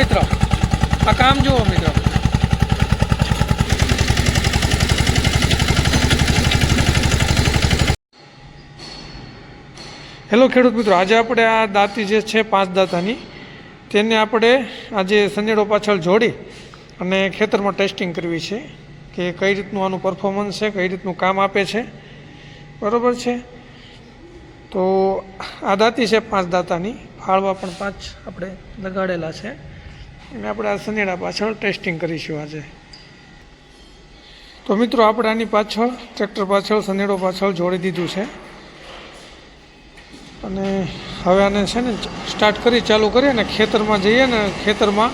મિત્રો. આ કામ જુઓ મિત્રો. હેલો ખેડૂત મિત્રો, આજે આપણે આ દાંતી જે છે પાંચ દાંતાની, તેને આપણે આજે સનેડો પાછળ જોડી અને ખેતરમાં ટેસ્ટિંગ કરવી છે કે કઈ રીતનું આનું પરફોર્મન્સ છે, કઈ રીતનું કામ આપે છે. બરાબર છે? તો આ દાંતી છે પાંચ દાંતાની. ફાળવા પણ પાંચ આપણે લગાડેલા છે. અને આપણે આ સનેડા પાછળ ટેસ્ટિંગ કરીશું આજે. તો મિત્રો, આપણે આની પાછળ ટ્રેક્ટર પાછળ સનેડો પાછળ જોડી દીધું છે. અને હવે આને છે ને સ્ટાર્ટ કરી, ચાલુ કરીએ ને ખેતરમાં જઈએ ને ખેતરમાં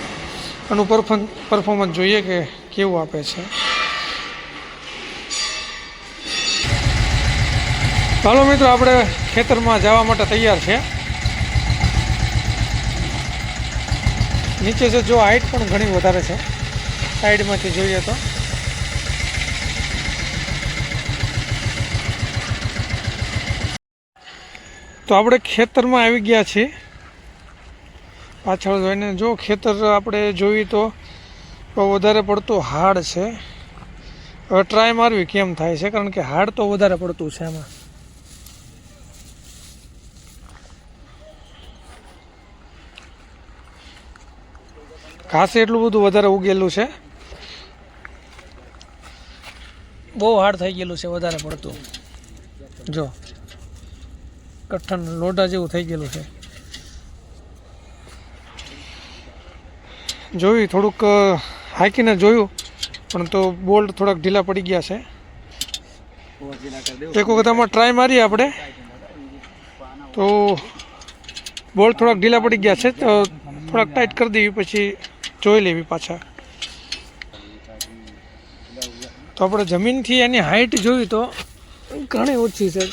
આનું પરફોર્મ પરફોર્મન્સ જોઈએ કે કેવું આપે છે. ચાલો મિત્રો, આપણે ખેતરમાં જવા માટે તૈયાર છે. નીચે છે, જો હાઈટ પણ ઘણી વધારે છે. સાઈડમાંથી જોઈએ તો. તો આપણે ખેતરમાં આવી ગયા છીએ. પાછળ જોઈને જો ખેતર આપણે જોઈએ તો બહુ વધારે પડતું હાર્ડ છે. હવે ટ્રાય મારવી કેમ થાય છે? કારણ કે હાર્ડ તો વધારે પડતું છે એમાં ઘાસ એટલું બધું વધારે ઉગેલું છે? બહુ હાર્ડ થઈ ગયેલું છે વધારે પડતું. જો. કઠણ લોઢા જેવું થઈ ગયેલું છે. જોયું થોડુંક હાકીને જોયું પણ તો બોલ્ટ થોડાક ઢીલા પડી ગયા છે. એક વખત આમાં ટ્રાય મારીએ આપણે. તો બોલ્ટ થોડાક ઢીલા પડી ગયા છે તો થોડાક ટાઈટ કરી દેવી પછી જોઈ લેવી પાછા. તો આપણે જમીનથી એની હાઈટ જોઈ તો ઘણી ઓછી છે.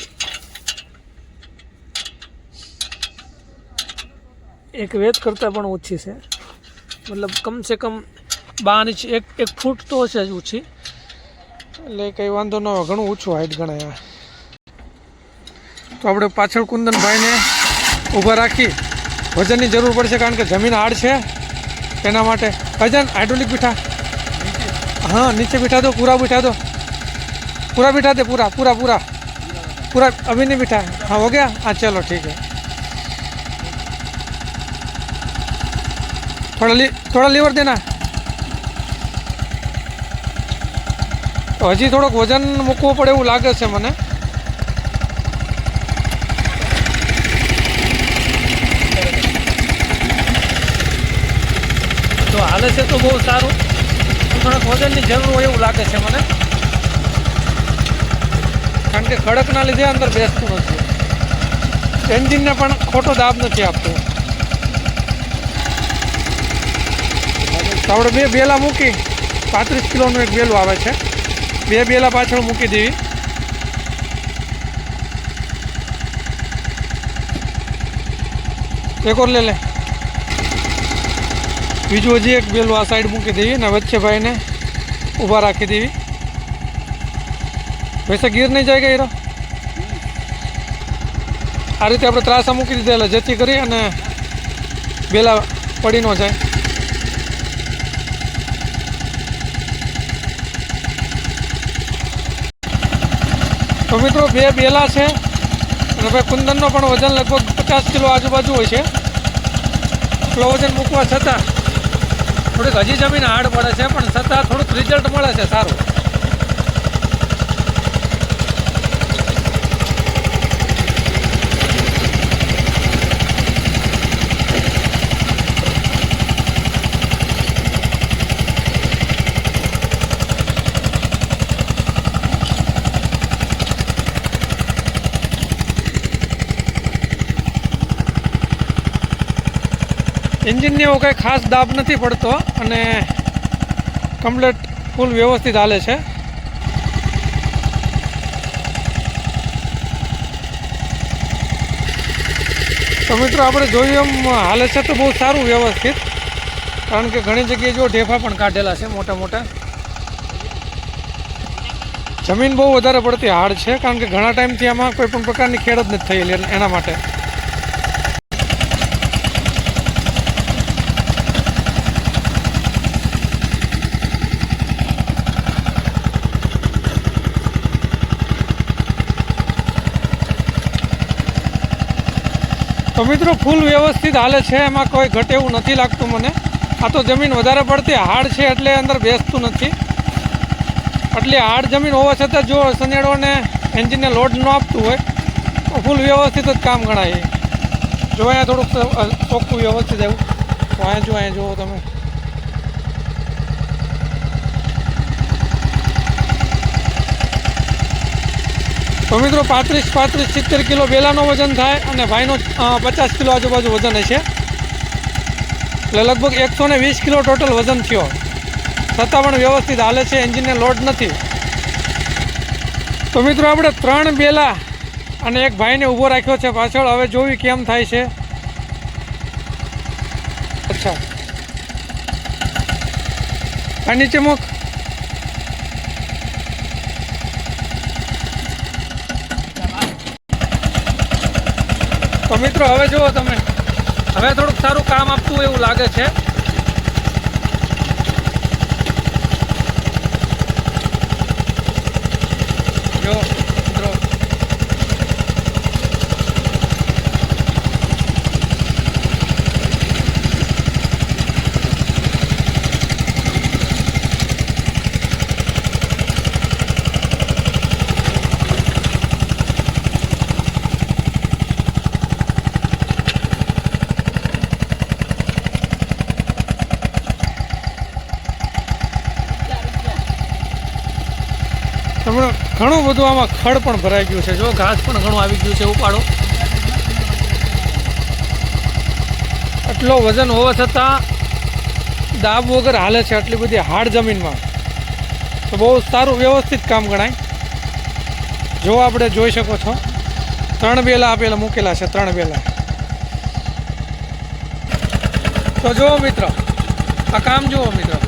એક વેત કરતાં પણ ઓછી છે. મતલબ કમ સે કમ બાર ઇંચ, એક એક ફૂટ તો હશે જ ઓછી. એટલે કંઈ વાંધો ન ઘણું ઓછું હાઈટ ગણાય તો આપણે પાછળ કુંદનભાઈને ઊભા રાખી. વજનની જરૂર પડશે કારણ કે જમીન આડ છે. એના માટે વજન હાઇડ્રોલિક બીઠા हाँ नीचे बिठा दो पूरा बिठा दो पूरा बिठा दे पूरा पूरा पूरा पूरा अभी नहीं बिठा है हाँ हो गया हाँ चलो ठीक है थोड़ा ली थोड़ा लीवर देना તો હજી થોડોક વજન મૂકવું પડે એવું લાગે છે મને છે તો બહુ સારું. થોડાક વજનની જરૂર હોય એવું લાગે છે મને. કારણ કે ખડકના લીધે અંદર બેસતું નથી. એન્જિનને પણ ખોટો દાબ નથી આપતો. આપણે બે બેલા મૂકી, પાંત્રીસ કિલોનું એક બેલું આવે છે. બે બેલા પાછળ મૂકી દેવી. એક ઓર લે લે. બીજું હજી એક બેલું આ સાઈડ મૂકી દેવી ને વચ્ચે ભાઈને ઊભા રાખી દેવી. વૈસે ગીર નહીં જાય ગયા આ રીતે આપણે ત્રાસા મૂકી દીધેલા, જેથી કરી અને બેલા પડી ન જાય. તો મિત્રો બે બેલા છે અને ભાઈ કુંદનનો પણ વજન લગભગ પચાસ કિલો આજુબાજુ હોય છે. એટલો વજન મૂકવા છતાં થોડીક હજી જમીન હાર્ડ પડે છે પણ છતાં થોડુંક રિઝલ્ટ મળે છે સારું. એન્જિનને એવો કંઈ ખાસ દાબ નથી પડતો અને કમ્પ્લેટ ફૂલ વ્યવસ્થિત હાલે છે. તો મિત્રો આપણે જોયું એમ હાલે છે તો બહુ સારું વ્યવસ્થિત. કારણ કે ઘણી જગ્યાએ જો ઢેફા પણ કાઢેલા છે મોટા મોટા. જમીન બહુ વધારે પડતી હાર્ડ છે કારણ કે ઘણા ટાઈમથી આમાં કોઈ પણ પ્રકારની ખેડ જ નથી થયેલી એના માટે. તો મિત્રો, ફૂલ વ્યવસ્થિત હાલે છે, એમાં કોઈ ઘટે એવું નથી લાગતું મને. આ તો જમીન વધારે પડતી હાર્ડ છે એટલે અંદર બેસતું નથી. એટલે હાર્ડ જમીન હોવા છતાં જો સનેડોને એન્જિનને લોડ ન આપતું હોય, તો ફૂલ વ્યવસ્થિત જ કામ ગણાય. જો અહીંયા થોડુંક ચોખ્ખું વ્યવસ્થિત એવું તો અહીંયા જો, અહીંયા જુઓ તમે. તો મિત્રો પાંત્રીસ પાંત્રીસ, સિત્તેર કિલો બેલાનો વજન થાય અને ભાઈનો પચાસ કિલો આજુબાજુ વજન હશે. એટલે લગભગ એકસો વીસ કિલો ટોટલ વજન થયો. છતાં પણ વ્યવસ્થિત હાલે છે, એન્જિનને લોડ નથી. તો મિત્રો આપણે ત્રણ બેલા અને એક ભાઈને ઊભો રાખ્યો છે પાછળ. હવે જોવી કેમ થાય છે. અચ્છા. આ નીચે મૂક. તો મિત્રો હવે જુઓ તમે. હવે થોડુંક સારું કામ આપતું એવું લાગે છે જો મિત્રો તમે ઘણું બધું આમાં ખડ પણ ભરાઈ ગયું છે. જો ઘાસ પણ ઘણું આવી ગયું છે, ઉપાડો. આટલો વજન હોવા છતાં દાબ વગર હાલે છે આટલી બધી હાર્ડ જમીનમાં. તો બહુ સારું વ્યવસ્થિત કામ ગણાય. જો આપણે જોઈ શકો છો, ત્રણ બેલા આપેલા મૂકેલા છે, ત્રણ બેલા. તો જુઓ મિત્રો, આ કામ જુઓ મિત્રો.